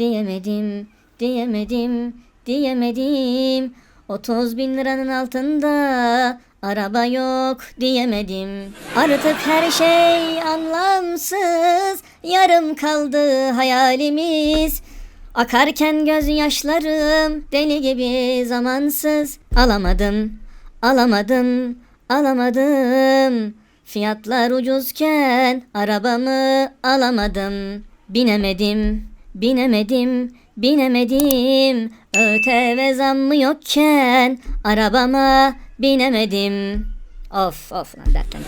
diyemedim, diyemedim, diyemedim. 30 bin liranın altında araba yok diyemedim. Artık her şey anlamsız, yarım kaldı hayalimiz. Akarken gözyaşlarım deli gibi zamansız. Alamadım, alamadım, alamadım. Fiyatlar ucuzken arabamı alamadım. Binemedim, binemedim, binemedim. ÖTV zammı yokken arabama binemedim. Of of lan dertten.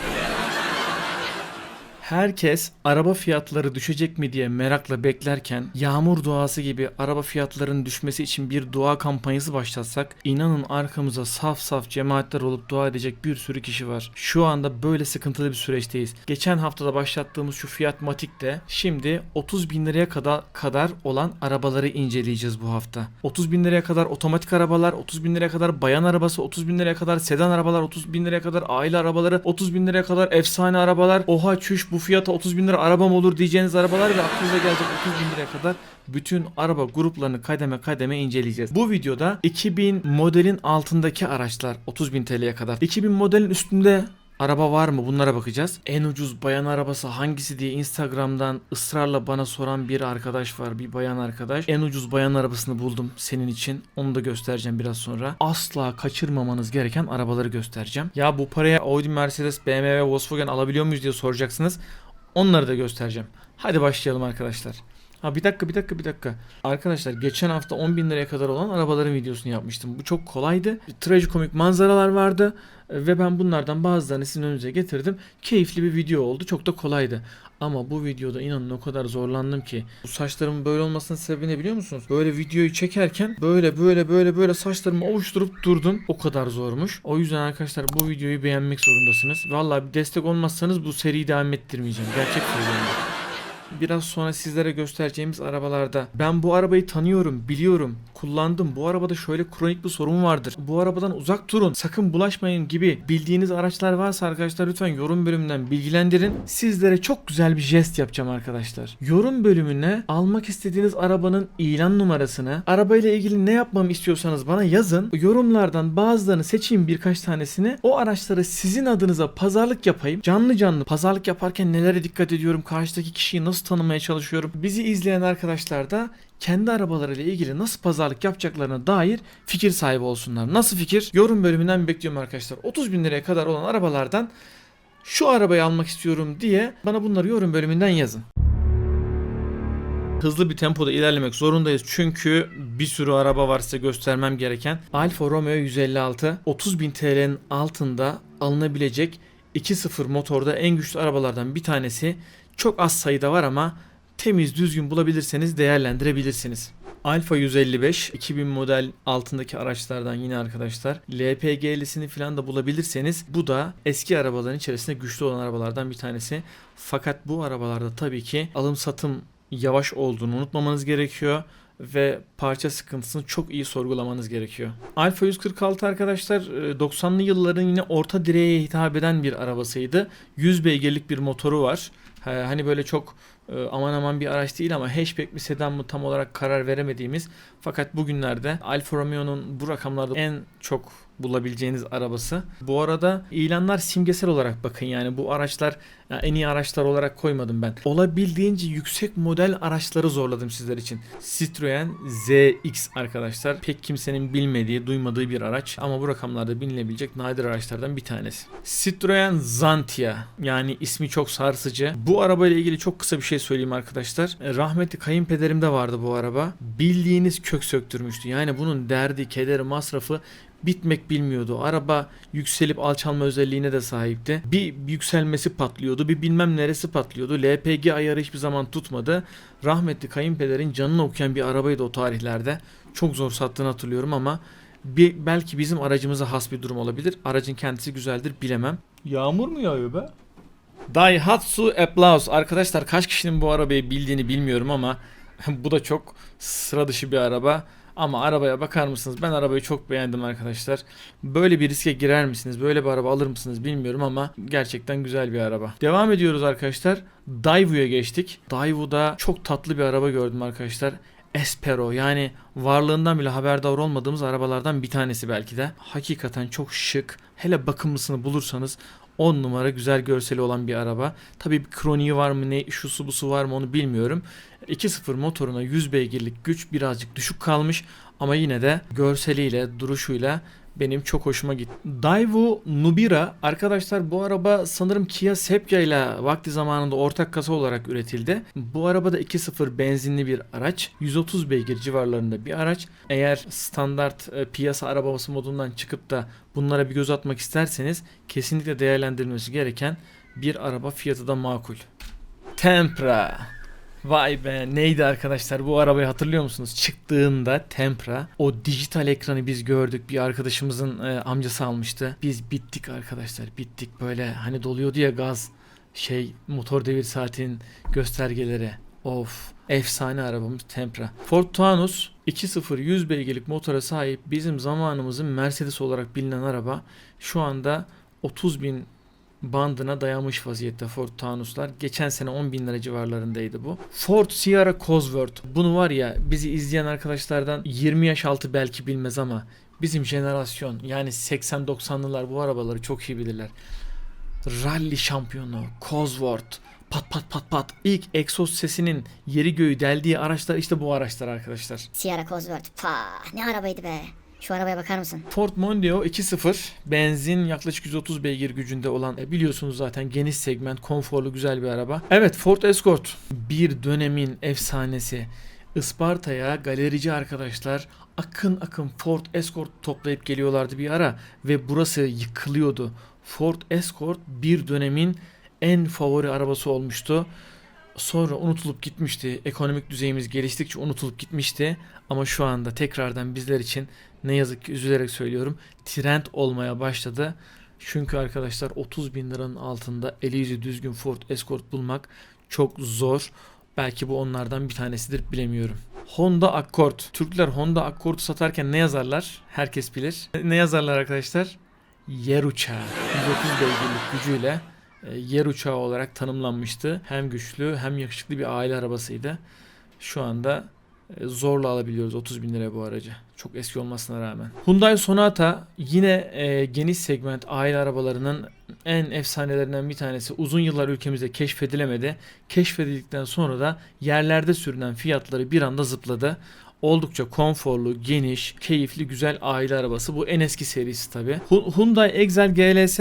Herkes araba fiyatları düşecek mi diye merakla beklerken yağmur duası gibi araba fiyatlarının düşmesi için bir dua kampanyası başlatsak inanın arkamıza saf saf cemaatler olup dua edecek bir sürü kişi var. Şu anda böyle sıkıntılı bir süreçteyiz. Geçen haftada başlattığımız şu Fiat Matic'te şimdi 30 bin liraya kadar, kadar olan arabaları inceleyeceğiz bu hafta. 30 bin liraya kadar otomatik arabalar, 30 bin liraya kadar bayan arabası, 30 bin liraya kadar sedan arabalar, 30 bin liraya kadar aile arabaları, 30 bin liraya kadar efsane arabalar. Oha çüş bu fiyata 30 bin lira arabam olur diyeceğiniz arabalar ve aklınıza gelecek 30 bin liraya kadar bütün araba gruplarını kademe kademe inceleyeceğiz. Bu videoda 2000 modelin altındaki araçlar 30 bin TL'ye kadar. 2000 modelin üstünde Araba var mı? Bunlara bakacağız. En ucuz bayan arabası hangisi diye Instagram'dan ısrarla bana soran bir arkadaş var. Bir bayan arkadaş. En ucuz bayan arabasını buldum senin için. Onu da göstereceğim biraz sonra. Asla kaçırmamanız gereken arabaları göstereceğim. Ya bu paraya Audi, Mercedes, BMW, Volkswagen alabiliyor muyuz diye soracaksınız. Onları da göstereceğim. Hadi başlayalım arkadaşlar. Ha bir dakika bir dakika bir dakika. Arkadaşlar geçen hafta 10 bin liraya kadar olan arabaların videosunu yapmıştım. Bu çok kolaydı. Trajikomik manzaralar vardı. Ve ben bunlardan bazılarını sizin önünüze getirdim. Keyifli bir video oldu. Çok da kolaydı. Ama bu videoda inanın o kadar zorlandım ki. Bu saçlarımın böyle olmasının sebebi ne biliyor musunuz? Böyle videoyu çekerken böyle böyle böyle böyle saçlarımı ovuşturup durdum. O kadar zormuş. O yüzden arkadaşlar bu videoyu beğenmek zorundasınız. Vallahi bir destek olmazsanız bu seriyi devam ettirmeyeceğim. Gerçek söylüyorum. Biraz sonra sizlere göstereceğimiz arabalarda ben bu arabayı tanıyorum, biliyorum, kullandım. Bu arabada şöyle kronik bir sorun vardır. Bu arabadan uzak durun, sakın bulaşmayın gibi bildiğiniz araçlar varsa arkadaşlar lütfen yorum bölümünden bilgilendirin. Sizlere çok güzel bir jest yapacağım arkadaşlar. Yorum bölümüne almak istediğiniz arabanın ilan numarasını, arabayla ilgili ne yapmamı istiyorsanız bana yazın. Yorumlardan bazılarını seçeyim birkaç tanesini. O araçları sizin adınıza pazarlık yapayım. Canlı canlı pazarlık yaparken nelere dikkat ediyorum, karşıdaki kişiyi nasıl tanımaya çalışıyorum. Bizi izleyen arkadaşlar da kendi arabalarıyla ilgili nasıl pazarlık yapacaklarına dair fikir sahibi olsunlar. Nasıl fikir? Yorum bölümünden bekliyorum arkadaşlar. 30 bin liraya kadar olan arabalardan şu arabayı almak istiyorum diye bana bunları yorum bölümünden yazın. Hızlı bir tempoda ilerlemek zorundayız çünkü bir sürü araba var size göstermem gereken. Alfa Romeo 156 30 bin TL'nin altında alınabilecek 2.0 motorda en güçlü arabalardan bir tanesi. Çok az sayıda var ama temiz düzgün bulabilirseniz değerlendirebilirsiniz. Alfa 155 2000 model altındaki araçlardan yine arkadaşlar. LPG'lisini falan da bulabilirseniz bu da eski arabaların içerisinde güçlü olan arabalardan bir tanesi. Fakat bu arabalarda tabii ki alım satım yavaş olduğunu unutmamanız gerekiyor ve parça sıkıntısını çok iyi sorgulamanız gerekiyor. Alfa 146 arkadaşlar e, 90'lı yılların yine orta direğe hitap eden bir arabasıydı. 100 beygirlik bir motoru var. Ha, Hani böyle çok e, aman aman bir araç değil ama hatchback bir sedan mı tam olarak karar veremediğimiz. Fakat bugünlerde Alfa Romeo'nun bu rakamlarda en çok bulabileceğiniz arabası. Bu arada ilanlar simgesel olarak bakın yani bu araçlar ya en iyi araçlar olarak koymadım ben. Olabildiğince yüksek model araçları zorladım sizler için. Citroen ZX arkadaşlar. Pek kimsenin bilmediği, duymadığı bir araç ama bu rakamlarda binilebilecek nadir araçlardan bir tanesi. Citroen Xantia yani ismi çok sarsıcı. Bu arabayla ilgili çok kısa bir şey söyleyeyim arkadaşlar. E, Rahmetli kayınpederimde vardı bu araba. Bildiğiniz kök söktürmüştü. Yani bunun derdi, kederi, masrafı bitmek bilmiyordu. Araba yükselip alçalma özelliğine de sahipti. Bir yükselmesi patlıyordu, bir bilmem neresi patlıyordu. LPG ayarı hiçbir zaman tutmadı. Rahmetli kayınpederin canını okuyan bir arabaydı o tarihlerde. Çok zor sattığını hatırlıyorum ama bir, belki bizim aracımıza has bir durum olabilir. Aracın kendisi güzeldir bilemem. Yağmur mu yağıyor be? Daihatsu Applause. Arkadaşlar kaç kişinin bu arabayı bildiğini bilmiyorum ama bu da çok sıra dışı bir araba. Ama arabaya bakar mısınız? Ben arabayı çok beğendim arkadaşlar. Böyle bir riske girer misiniz? Böyle bir araba alır mısınız bilmiyorum ama gerçekten güzel bir araba. Devam ediyoruz arkadaşlar. Daewoo'ya geçtik. Daewoo'da çok tatlı bir araba gördüm arkadaşlar. Espero yani varlığından bile haberdar olmadığımız arabalardan bir tanesi belki de. Hakikaten çok şık. Hele bakımlısını bulursanız 10 numara güzel görseli olan bir araba. Tabii bir kroniği var mı ne şusu busu var mı onu bilmiyorum. 2.0 motoruna 100 beygirlik güç birazcık düşük kalmış ama yine de görseliyle duruşuyla benim çok hoşuma gitti. Daewoo Nubira arkadaşlar bu araba sanırım Kia Sepia ile vakti zamanında ortak kasa olarak üretildi. Bu araba da 2.0 benzinli bir araç. 130 beygir civarlarında bir araç. Eğer standart e, piyasa arabası modundan çıkıp da bunlara bir göz atmak isterseniz kesinlikle değerlendirilmesi gereken bir araba fiyatı da makul. Tempra. Vay be neydi arkadaşlar bu arabayı hatırlıyor musunuz? Çıktığında Tempra o dijital ekranı biz gördük bir arkadaşımızın e, amcası almıştı. Biz bittik arkadaşlar bittik böyle hani doluyordu ya gaz şey motor devir saatin göstergeleri. Of efsane arabamız Tempra. Ford Taunus 2.0 100 beygirlik motora sahip bizim zamanımızın Mercedes olarak bilinen araba şu anda 30 bin bandına dayanmış vaziyette Ford Taunus'lar. Geçen sene 10 bin lira civarlarındaydı bu. Ford Sierra Cosworth. Bunu var ya bizi izleyen arkadaşlardan 20 yaş altı belki bilmez ama bizim jenerasyon yani 80-90'lılar bu arabaları çok iyi bilirler. Rally şampiyonu Cosworth pat pat pat pat ilk egzoz sesinin yeri göğü deldiği araçlar işte bu araçlar arkadaşlar. Sierra Cosworth. Pa ne arabaydı be. Şu arabaya bakar mısın? Ford Mondeo 2.0 benzin yaklaşık 130 beygir gücünde olan e, biliyorsunuz zaten geniş segment konforlu güzel bir araba. Evet Ford Escort bir dönemin efsanesi. Isparta'ya galerici arkadaşlar akın akın Ford Escort toplayıp geliyorlardı bir ara ve burası yıkılıyordu. Ford Escort bir dönemin en favori arabası olmuştu. Sonra unutulup gitmişti. Ekonomik düzeyimiz geliştikçe unutulup gitmişti. Ama şu anda tekrardan bizler için ne yazık ki üzülerek söylüyorum trend olmaya başladı. Çünkü arkadaşlar 30 bin liranın altında eli yüzü düzgün Ford Escort bulmak çok zor. Belki bu onlardan bir tanesidir bilemiyorum. Honda Accord. Türkler Honda Accord'u satarken ne yazarlar? Herkes bilir. Ne yazarlar arkadaşlar? Yer uçağı. 130 beygirlik gücüyle e, yer uçağı olarak tanımlanmıştı. Hem güçlü hem yakışıklı bir aile arabasıydı. Şu anda zorla alabiliyoruz 30 bin liraya bu aracı. Çok eski olmasına rağmen. Hyundai Sonata yine e, geniş segment aile arabalarının en efsanelerinden bir tanesi. Uzun yıllar ülkemizde keşfedilemedi. Keşfedildikten sonra da yerlerde sürünen fiyatları bir anda zıpladı. Oldukça konforlu, geniş, keyifli, güzel aile arabası. Bu en eski serisi tabi. Hyundai Excel GLS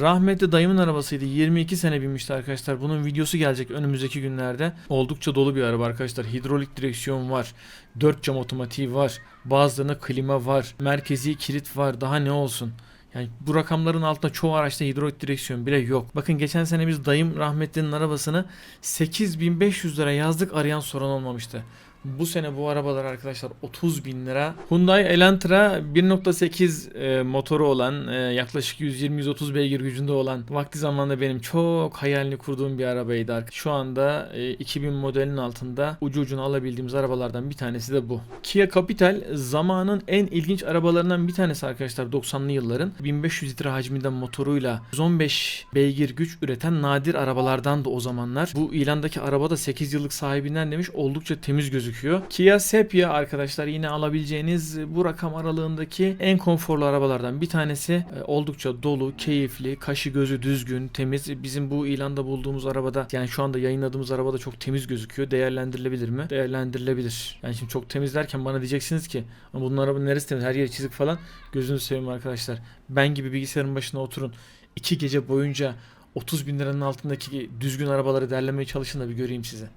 Rahmetli dayımın arabasıydı. 22 sene binmişti arkadaşlar. Bunun videosu gelecek önümüzdeki günlerde. Oldukça dolu bir araba arkadaşlar. Hidrolik direksiyon var. 4 cam otomatiği var. Bazılarında klima var. Merkezi kilit var. Daha ne olsun. Yani bu rakamların altında çoğu araçta hidrolik direksiyon bile yok. Bakın geçen sene biz dayım rahmetlinin arabasını 8500 lira yazdık arayan soran olmamıştı. Bu sene bu arabalar arkadaşlar 30 bin lira. Hyundai Elantra 1.8 e, motoru olan e, yaklaşık 120-130 beygir gücünde olan vakti zamanında benim çok hayalini kurduğum bir arabaydı. Şu anda e, 2000 modelin altında ucu ucuna alabildiğimiz arabalardan bir tanesi de bu. Kia Capital zamanın en ilginç arabalarından bir tanesi arkadaşlar 90'lı yılların. 1500 litre hacminde motoruyla 115 beygir güç üreten nadir arabalardan da o zamanlar. Bu ilandaki araba da 8 yıllık sahibinden demiş oldukça temiz gözüküyor. Kia Sepia arkadaşlar yine alabileceğiniz bu rakam aralığındaki en konforlu arabalardan bir tanesi. E, oldukça dolu, keyifli, kaşı gözü düzgün, temiz. Bizim bu ilanda bulduğumuz arabada yani şu anda yayınladığımız arabada çok temiz gözüküyor. Değerlendirilebilir mi? Değerlendirilebilir. Yani şimdi çok temiz derken bana diyeceksiniz ki bunun arabanın neresi temiz? Her yeri çizik falan. Gözünüzü seveyim arkadaşlar. Ben gibi bilgisayarın başına oturun. iki gece boyunca 30 bin liranın altındaki düzgün arabaları derlemeye çalışın da bir göreyim size.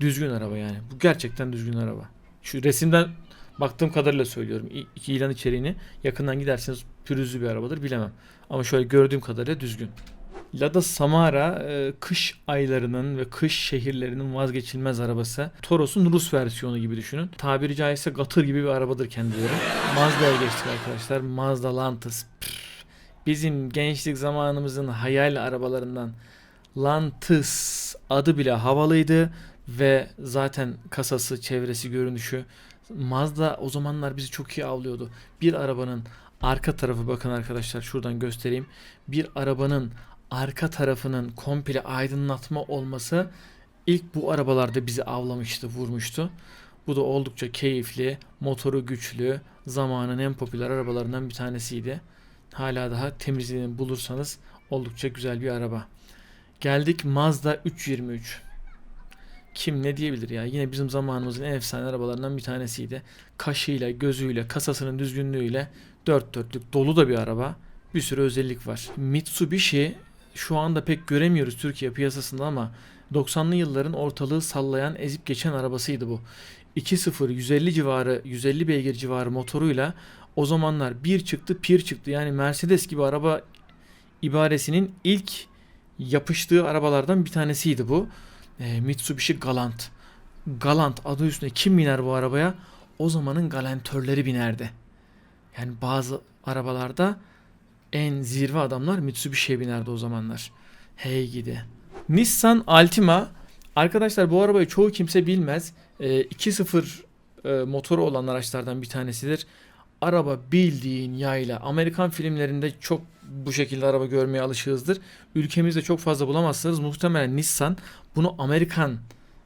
Düzgün araba yani. Bu gerçekten düzgün araba. Şu resimden baktığım kadarıyla söylüyorum. İki ilan içeriğini yakından giderseniz pürüzlü bir arabadır bilemem. Ama şöyle gördüğüm kadarıyla düzgün. Lada Samara e, kış aylarının ve kış şehirlerinin vazgeçilmez arabası. Toros'un Rus versiyonu gibi düşünün. Tabiri caizse gatır gibi bir arabadır kendileri. Mazda'ya geçtik arkadaşlar. Mazda Lantis. Pff, Bizim gençlik zamanımızın hayal arabalarından Lantis adı bile havalıydı ve zaten kasası, çevresi, görünüşü Mazda o zamanlar bizi çok iyi avlıyordu. Bir arabanın arka tarafı bakın arkadaşlar şuradan göstereyim. Bir arabanın arka tarafının komple aydınlatma olması ilk bu arabalarda bizi avlamıştı, vurmuştu. Bu da oldukça keyifli, motoru güçlü, zamanın en popüler arabalarından bir tanesiydi. Hala daha temizliğini bulursanız oldukça güzel bir araba. Geldik Mazda 323. Kim ne diyebilir ya? Yine bizim zamanımızın en efsane arabalarından bir tanesiydi. Kaşıyla, gözüyle, kasasının düzgünlüğüyle dört dörtlük dolu da bir araba. Bir sürü özellik var. Mitsubishi şu anda pek göremiyoruz Türkiye piyasasında ama 90'lı yılların ortalığı sallayan, ezip geçen arabasıydı bu. 2.0 150 civarı, 150 beygir civarı motoruyla o zamanlar bir çıktı, pir çıktı. Yani Mercedes gibi araba ibaresinin ilk yapıştığı arabalardan bir tanesiydi bu. Ee, Mitsubishi Galant. Galant adı üstünde kim biner bu arabaya? O zamanın galantörleri binerdi. Yani bazı arabalarda en zirve adamlar Mitsubishi'ye binerdi o zamanlar. Hey gidi. Nissan Altima. Arkadaşlar bu arabayı çoğu kimse bilmez. Ee, 2.0 e, motoru olan araçlardan bir tanesidir. Araba bildiğin yayla. Amerikan filmlerinde çok bu şekilde araba görmeye alışığızdır. Ülkemizde çok fazla bulamazsınız. Muhtemelen Nissan bunu Amerikan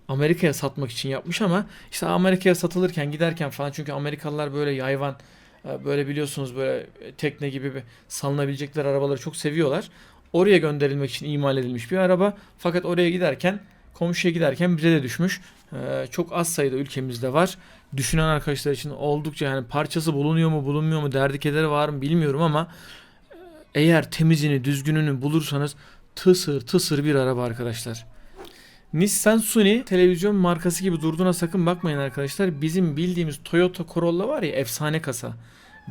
Amerika'ya satmak için yapmış ama işte Amerika'ya satılırken giderken falan çünkü Amerikalılar böyle yayvan e, böyle biliyorsunuz böyle tekne gibi bir salınabilecekler arabaları çok seviyorlar. Oraya gönderilmek için imal edilmiş bir araba. Fakat oraya giderken komşuya giderken bize de düşmüş. E, Çok az sayıda ülkemizde var. Düşünen arkadaşlar için oldukça yani parçası bulunuyor mu bulunmuyor mu derdi kederi var mı bilmiyorum ama e, eğer temizini düzgününü bulursanız tısır tısır bir araba arkadaşlar. Nissan Sunny televizyon markası gibi durduğuna sakın bakmayın arkadaşlar. Bizim bildiğimiz Toyota Corolla var ya efsane kasa.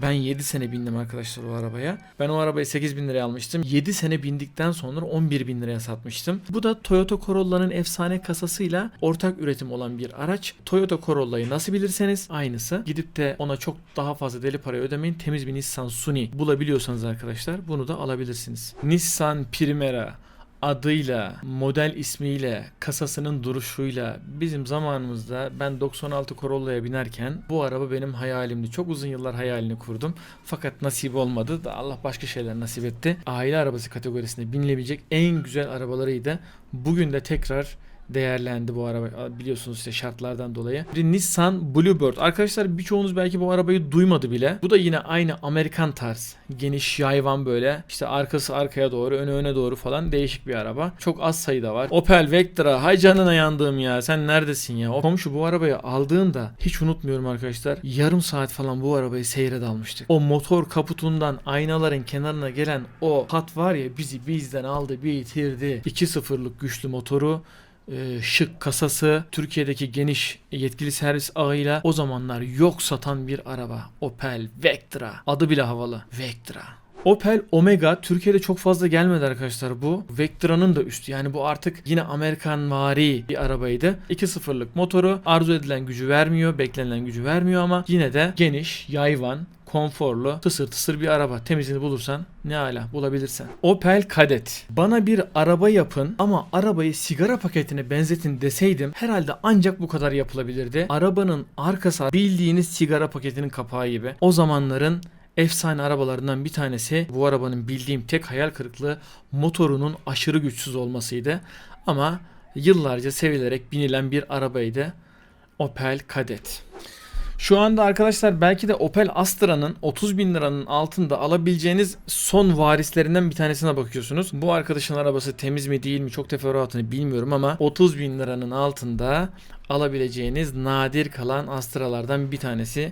Ben 7 sene bindim arkadaşlar o arabaya. Ben o arabayı 8 bin liraya almıştım. 7 sene bindikten sonra 11 bin liraya satmıştım. Bu da Toyota Corolla'nın efsane kasasıyla ortak üretim olan bir araç. Toyota Corolla'yı nasıl bilirseniz aynısı. Gidip de ona çok daha fazla deli para ödemeyin. Temiz bir Nissan Sunny bulabiliyorsanız arkadaşlar bunu da alabilirsiniz. Nissan Primera adıyla, model ismiyle, kasasının duruşuyla bizim zamanımızda ben 96 Corolla'ya binerken bu araba benim hayalimdi. Çok uzun yıllar hayalini kurdum. Fakat nasip olmadı da Allah başka şeyler nasip etti. Aile arabası kategorisinde binilebilecek en güzel arabalarıydı. Bugün de tekrar değerlendi bu araba biliyorsunuz işte şartlardan dolayı. Bir Nissan Bluebird. Arkadaşlar birçoğunuz belki bu arabayı duymadı bile. Bu da yine aynı Amerikan tarz. Geniş yayvan böyle. İşte arkası arkaya doğru, önü öne doğru falan değişik bir araba. Çok az sayıda var. Opel Vectra. Hay canına yandığım ya. Sen neredesin ya? O komşu bu arabayı aldığında hiç unutmuyorum arkadaşlar. Yarım saat falan bu arabayı seyre dalmıştık. O motor kaputundan aynaların kenarına gelen o hat var ya bizi bizden aldı bitirdi. 2.0'lık güçlü motoru e, şık kasası, Türkiye'deki geniş yetkili servis ağıyla o zamanlar yok satan bir araba. Opel Vectra. Adı bile havalı. Vectra. Opel Omega Türkiye'de çok fazla gelmedi arkadaşlar bu. Vectra'nın da üstü. Yani bu artık yine Amerikan vari bir arabaydı. 2.0'lık motoru arzu edilen gücü vermiyor, beklenilen gücü vermiyor ama yine de geniş, yayvan, konforlu, tısır tısır bir araba. Temizini bulursan ne ala bulabilirsen. Opel Kadett. Bana bir araba yapın ama arabayı sigara paketine benzetin deseydim herhalde ancak bu kadar yapılabilirdi. Arabanın arkası bildiğiniz sigara paketinin kapağı gibi. O zamanların efsane arabalarından bir tanesi bu arabanın bildiğim tek hayal kırıklığı motorunun aşırı güçsüz olmasıydı. Ama yıllarca sevilerek binilen bir arabaydı. Opel Kadett. Şu anda arkadaşlar belki de Opel Astra'nın 30 bin liranın altında alabileceğiniz son varislerinden bir tanesine bakıyorsunuz. Bu arkadaşın arabası temiz mi değil mi çok teferruatını bilmiyorum ama 30 bin liranın altında alabileceğiniz nadir kalan Astra'lardan bir tanesi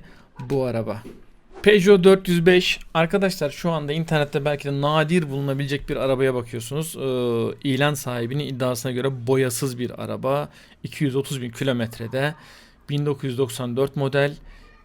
bu araba. Peugeot 405 arkadaşlar şu anda internette belki de nadir bulunabilecek bir arabaya bakıyorsunuz. Ee, ilan sahibinin iddiasına göre boyasız bir araba. 230 bin kilometrede. 1994 model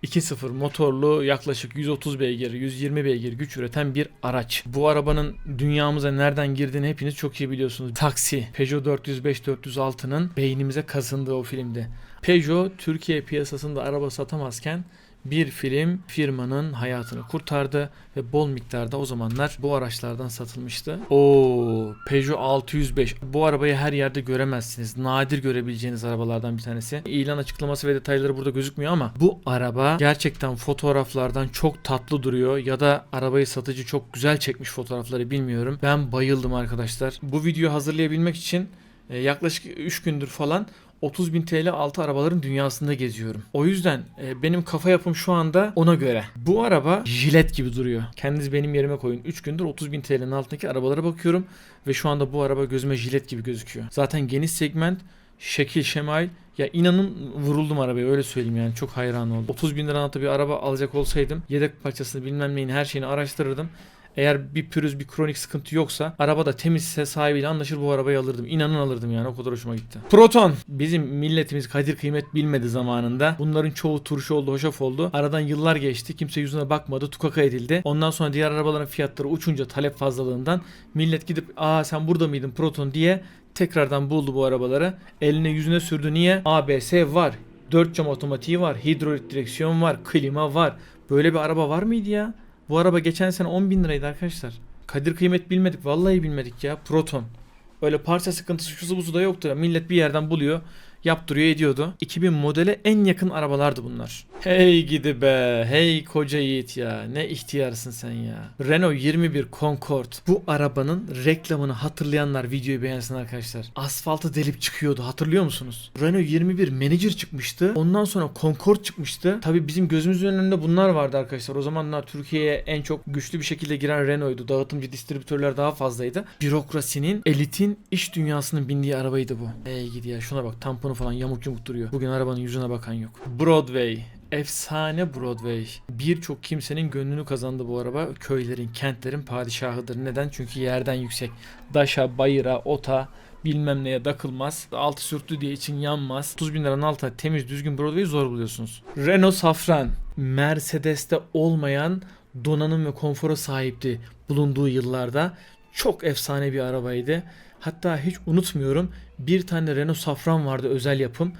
2.0 motorlu yaklaşık 130 beygir 120 beygir güç üreten bir araç. Bu arabanın dünyamıza nereden girdiğini hepiniz çok iyi biliyorsunuz. Taksi Peugeot 405 406'nın beynimize kazındığı o filmde. Peugeot Türkiye piyasasında araba satamazken bir film firmanın hayatını kurtardı ve bol miktarda o zamanlar bu araçlardan satılmıştı. Oo, Peugeot 605. Bu arabayı her yerde göremezsiniz. Nadir görebileceğiniz arabalardan bir tanesi. İlan açıklaması ve detayları burada gözükmüyor ama bu araba gerçekten fotoğraflardan çok tatlı duruyor ya da arabayı satıcı çok güzel çekmiş fotoğrafları bilmiyorum. Ben bayıldım arkadaşlar. Bu videoyu hazırlayabilmek için e, yaklaşık 3 gündür falan 30.000 TL altı arabaların dünyasında geziyorum. O yüzden e, benim kafa yapım şu anda ona göre. Bu araba jilet gibi duruyor. Kendiniz benim yerime koyun. 3 gündür 30.000 TL'nin altındaki arabalara bakıyorum ve şu anda bu araba gözüme jilet gibi gözüküyor. Zaten geniş segment, şekil şemal ya inanın vuruldum arabaya öyle söyleyeyim yani çok hayran oldum. 30 bin lira bir araba alacak olsaydım yedek parçasını bilmem neyin her şeyini araştırırdım. Eğer bir pürüz bir kronik sıkıntı yoksa araba da temizse sahibiyle anlaşır bu arabayı alırdım. İnanın alırdım yani o kadar hoşuma gitti. Proton. Bizim milletimiz kadir kıymet bilmedi zamanında. Bunların çoğu turşu oldu hoşaf oldu. Aradan yıllar geçti. Kimse yüzüne bakmadı. Tukaka edildi. Ondan sonra diğer arabaların fiyatları uçunca talep fazlalığından millet gidip aa sen burada mıydın Proton diye tekrardan buldu bu arabaları. Eline yüzüne sürdü. Niye? ABS var. 4 cam otomatiği var. Hidrolik direksiyon var. Klima var. Böyle bir araba var mıydı ya? Bu araba geçen sene 10 bin liraydı arkadaşlar. Kadir kıymet bilmedik. Vallahi bilmedik ya. Proton. Öyle parça sıkıntısı şusu busu da yoktu. Millet bir yerden buluyor. Yaptırıyor ediyordu. 2000 modele en yakın arabalardı bunlar. Hey gidi be. Hey koca yiğit ya. Ne ihtiyarsın sen ya. Renault 21 Concorde. Bu arabanın reklamını hatırlayanlar videoyu beğensin arkadaşlar. Asfaltı delip çıkıyordu. Hatırlıyor musunuz? Renault 21 Manager çıkmıştı. Ondan sonra Concorde çıkmıştı. Tabii bizim gözümüzün önünde bunlar vardı arkadaşlar. O zamanlar Türkiye'ye en çok güçlü bir şekilde giren Renault'du. Dağıtımcı distribütörler daha fazlaydı. Bürokrasinin, elitin, iş dünyasının bindiği arabaydı bu. Hey gidi ya şuna bak tamponu falan yamuk yumuk duruyor. Bugün arabanın yüzüne bakan yok. Broadway. Efsane Broadway. Birçok kimsenin gönlünü kazandı bu araba. Köylerin, kentlerin padişahıdır. Neden? Çünkü yerden yüksek. Daşa, bayıra, ota bilmem neye takılmaz. Altı sürttü diye için yanmaz. 30 bin liranın altına temiz düzgün Broadway'i zor buluyorsunuz. Renault Safran. Mercedes'te olmayan donanım ve konfora sahipti bulunduğu yıllarda. Çok efsane bir arabaydı. Hatta hiç unutmuyorum bir tane Renault Safran vardı özel yapım.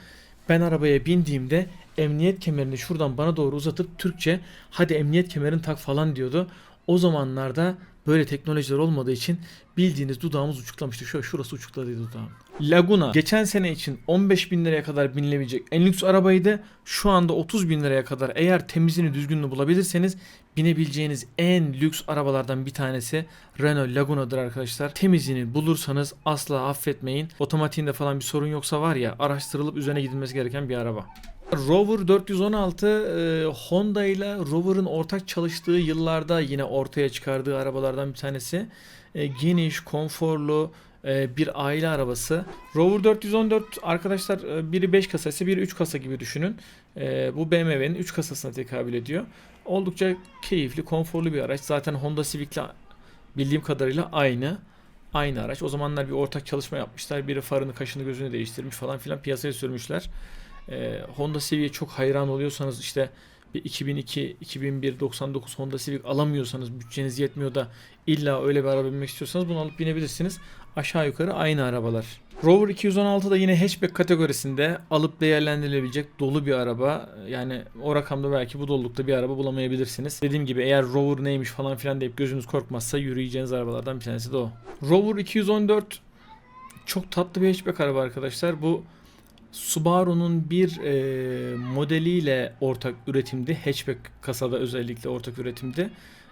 Ben arabaya bindiğimde emniyet kemerini şuradan bana doğru uzatıp Türkçe hadi emniyet kemerini tak falan diyordu. O zamanlarda böyle teknolojiler olmadığı için bildiğiniz dudağımız uçuklamıştı. Şöyle şurası uçukladıydı dudağım. Laguna geçen sene için 15 bin liraya kadar binilebilecek en lüks arabaydı. Şu anda 30 bin liraya kadar eğer temizini düzgününü bulabilirseniz binebileceğiniz en lüks arabalardan bir tanesi Renault Laguna'dır arkadaşlar. Temizini bulursanız asla affetmeyin. Otomatiğinde falan bir sorun yoksa var ya araştırılıp üzerine gidilmesi gereken bir araba. Rover 416 e, Honda ile Rover'ın ortak çalıştığı yıllarda yine ortaya çıkardığı arabalardan bir tanesi. E, geniş, konforlu bir aile arabası. Rover 414 arkadaşlar e, biri 5 kasası, biri 3 kasa gibi düşünün. E, bu BMW'nin 3 kasasına tekabül ediyor. Oldukça keyifli, konforlu bir araç. Zaten Honda Civic'le bildiğim kadarıyla aynı. Aynı araç. O zamanlar bir ortak çalışma yapmışlar. Biri farını, kaşını, gözünü değiştirmiş falan filan piyasaya sürmüşler. Honda Civic'e çok hayran oluyorsanız işte bir 2002, 2001, 99 Honda Civic alamıyorsanız bütçeniz yetmiyor da illa öyle bir araba binmek istiyorsanız bunu alıp binebilirsiniz. Aşağı yukarı aynı arabalar. Rover 216 da yine hatchback kategorisinde alıp değerlendirilebilecek dolu bir araba. Yani o rakamda belki bu dolulukta bir araba bulamayabilirsiniz. Dediğim gibi eğer Rover neymiş falan filan deyip gözünüz korkmazsa yürüyeceğiniz arabalardan bir tanesi de o. Rover 214 çok tatlı bir hatchback araba arkadaşlar. Bu Subaru'nun bir e, modeliyle ortak üretimdi. Hatchback kasada özellikle ortak üretimdi.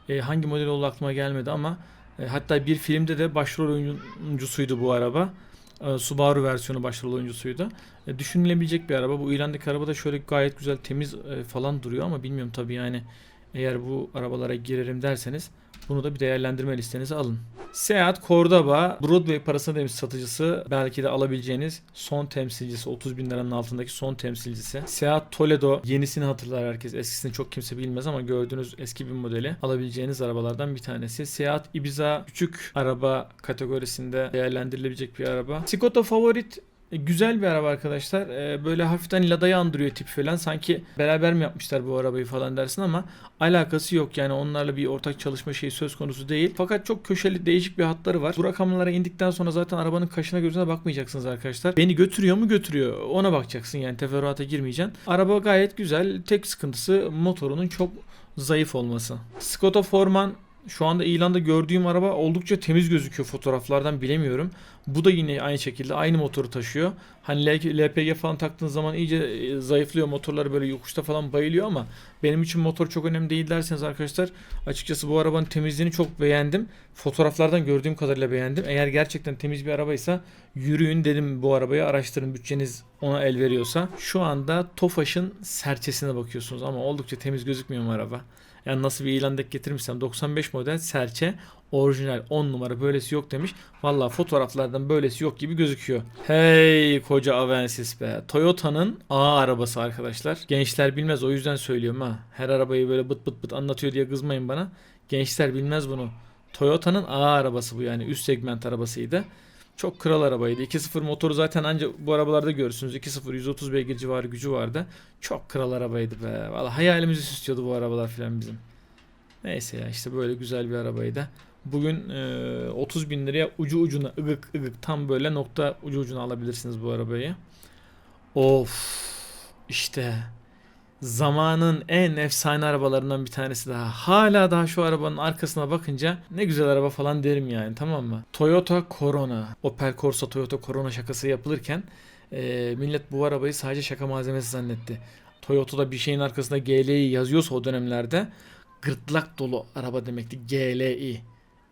E, hangi model olduğu aklıma gelmedi ama e, hatta bir filmde de başrol oyuncusuydu bu araba. E, Subaru versiyonu başrol oyuncusuydu. E, düşünülebilecek bir araba. Bu İran'daki araba da şöyle gayet güzel temiz e, falan duruyor ama bilmiyorum tabii yani eğer bu arabalara girerim derseniz bunu da bir değerlendirme listenize alın. Seat Cordoba Broadway parasına demiş satıcısı belki de alabileceğiniz son temsilcisi 30 bin liranın altındaki son temsilcisi. Seat Toledo yenisini hatırlar herkes eskisini çok kimse bilmez ama gördüğünüz eski bir modeli alabileceğiniz arabalardan bir tanesi. Seat Ibiza küçük araba kategorisinde değerlendirilebilecek bir araba. Skoda Favorit güzel bir araba arkadaşlar. E, böyle hafiften Lada'yı andırıyor tip falan. Sanki beraber mi yapmışlar bu arabayı falan dersin ama alakası yok. Yani onlarla bir ortak çalışma şeyi söz konusu değil. Fakat çok köşeli değişik bir hatları var. Bu rakamlara indikten sonra zaten arabanın kaşına gözüne bakmayacaksınız arkadaşlar. Beni götürüyor mu götürüyor. Ona bakacaksın yani teferruata girmeyeceksin. Araba gayet güzel. Tek sıkıntısı motorunun çok zayıf olması. Skoda Forman şu anda ilanda gördüğüm araba oldukça temiz gözüküyor fotoğraflardan bilemiyorum. Bu da yine aynı şekilde aynı motoru taşıyor. Hani LPG falan taktığın zaman iyice e, zayıflıyor motorları böyle yokuşta falan bayılıyor ama benim için motor çok önemli değil derseniz arkadaşlar açıkçası bu arabanın temizliğini çok beğendim. Fotoğraflardan gördüğüm kadarıyla beğendim. Eğer gerçekten temiz bir arabaysa yürüyün dedim bu arabayı araştırın bütçeniz ona el veriyorsa. Şu anda Tofaş'ın serçesine bakıyorsunuz ama oldukça temiz gözükmüyor mu araba? Yani nasıl bir ilan getirmişsem 95 model serçe orijinal 10 numara böylesi yok demiş. Valla fotoğraflardan böylesi yok gibi gözüküyor. Hey koca Avensis be. Toyota'nın A arabası arkadaşlar. Gençler bilmez o yüzden söylüyorum ha. Her arabayı böyle bıt bıt bıt anlatıyor diye kızmayın bana. Gençler bilmez bunu. Toyota'nın A arabası bu yani üst segment arabasıydı. Çok kral arabaydı. 2.0 motoru zaten ancak bu arabalarda görürsünüz. 2.0 130 beygir civarı gücü vardı. Çok kral arabaydı be. Valla hayalimizi süslüyordu bu arabalar filan bizim. Neyse ya işte böyle güzel bir arabaydı. Bugün e, 30 bin liraya ucu ucuna ıgık ıgık tam böyle nokta ucu ucuna alabilirsiniz bu arabayı. Of işte zamanın en efsane arabalarından bir tanesi daha. Hala daha şu arabanın arkasına bakınca ne güzel araba falan derim yani tamam mı? Toyota Corona. Opel Corsa Toyota Corona şakası yapılırken e, millet bu arabayı sadece şaka malzemesi zannetti. Toyota'da bir şeyin arkasında GLI yazıyorsa o dönemlerde gırtlak dolu araba demekti. GLI.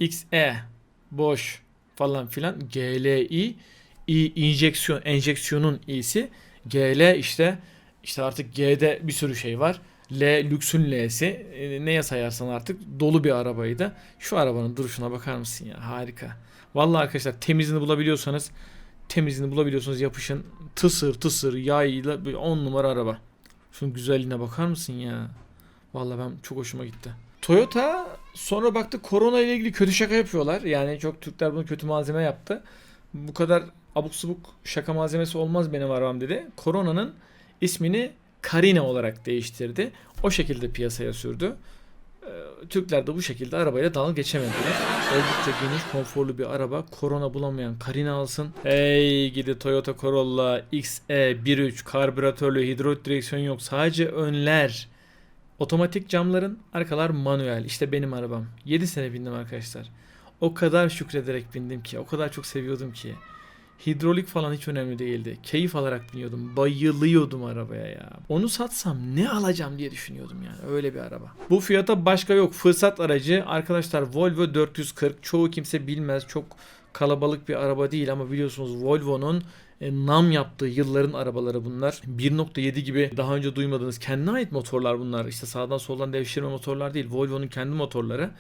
XE boş falan filan GLI I injeksiyon enjeksiyonun i'si GL işte işte artık G'de bir sürü şey var. L lüksün L'si. E, neye sayarsan artık dolu bir arabaydı. Şu arabanın duruşuna bakar mısın ya? Harika. Vallahi arkadaşlar temizini bulabiliyorsanız temizini bulabiliyorsanız yapışın. Tısır tısır yayla 10 numara araba. Şunun güzelliğine bakar mısın ya? Vallahi ben çok hoşuma gitti. Toyota sonra baktı korona ile ilgili kötü şaka yapıyorlar. Yani çok Türkler bunu kötü malzeme yaptı. Bu kadar abuk subuk şaka malzemesi olmaz benim arabam dedi. Korona'nın ismini Karina olarak değiştirdi. O şekilde piyasaya sürdü. Ee, Türkler de bu şekilde arabayla dalga geçemediler. Oldukça geniş, konforlu bir araba. Korona bulamayan Karina alsın. Hey gidi Toyota Corolla XE 1.3 karbüratörlü hidrolik direksiyon yok. Sadece önler. Otomatik camların arkalar manuel. İşte benim arabam. 7 sene bindim arkadaşlar. O kadar şükrederek bindim ki. O kadar çok seviyordum ki. Hidrolik falan hiç önemli değildi. Keyif alarak biniyordum. Bayılıyordum arabaya ya. Onu satsam ne alacağım diye düşünüyordum yani. Öyle bir araba. Bu fiyata başka yok. Fırsat aracı. Arkadaşlar Volvo 440. Çoğu kimse bilmez. Çok kalabalık bir araba değil ama biliyorsunuz Volvo'nun e, nam yaptığı yılların arabaları bunlar. 1.7 gibi daha önce duymadığınız kendine ait motorlar bunlar. İşte sağdan soldan devşirme motorlar değil. Volvo'nun kendi motorları.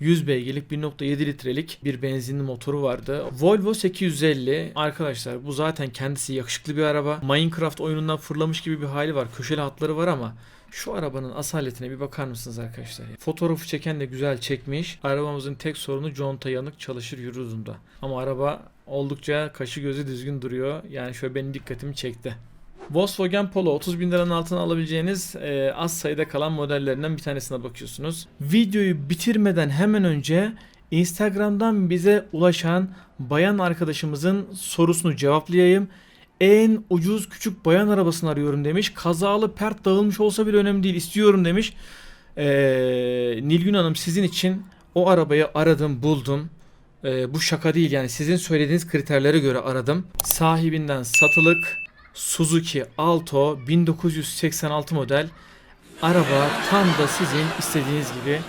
100 beygirlik 1.7 litrelik bir benzinli motoru vardı. Volvo 850 arkadaşlar bu zaten kendisi yakışıklı bir araba. Minecraft oyunundan fırlamış gibi bir hali var. Köşeli hatları var ama şu arabanın asaletine bir bakar mısınız arkadaşlar? Fotoğrafı çeken de güzel çekmiş. Arabamızın tek sorunu conta yanık çalışır yürüdüğünde. Ama araba oldukça kaşı gözü düzgün duruyor. Yani şöyle benim dikkatimi çekti. Volkswagen Polo 30 bin liranın altına alabileceğiniz e, az sayıda kalan modellerinden bir tanesine bakıyorsunuz. Videoyu bitirmeden hemen önce Instagram'dan bize ulaşan bayan arkadaşımızın sorusunu cevaplayayım. En ucuz küçük bayan arabasını arıyorum demiş. Kazalı pert dağılmış olsa bile önemli değil istiyorum demiş. Ee, Nilgün Hanım sizin için o arabayı aradım buldum. Ee, bu şaka değil yani sizin söylediğiniz kriterlere göre aradım. Sahibinden satılık Suzuki Alto 1986 model araba tam da sizin istediğiniz gibi.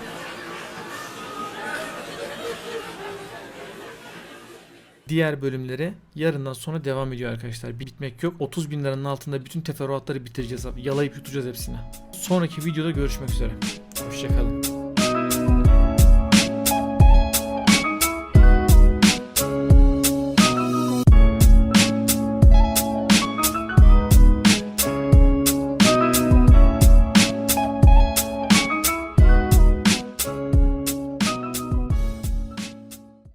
Diğer bölümleri yarından sonra devam ediyor arkadaşlar. Bitmek yok. 30 bin liranın altında bütün teferruatları bitireceğiz abi. Yalayıp yutacağız hepsini. Sonraki videoda görüşmek üzere. Hoşçakalın.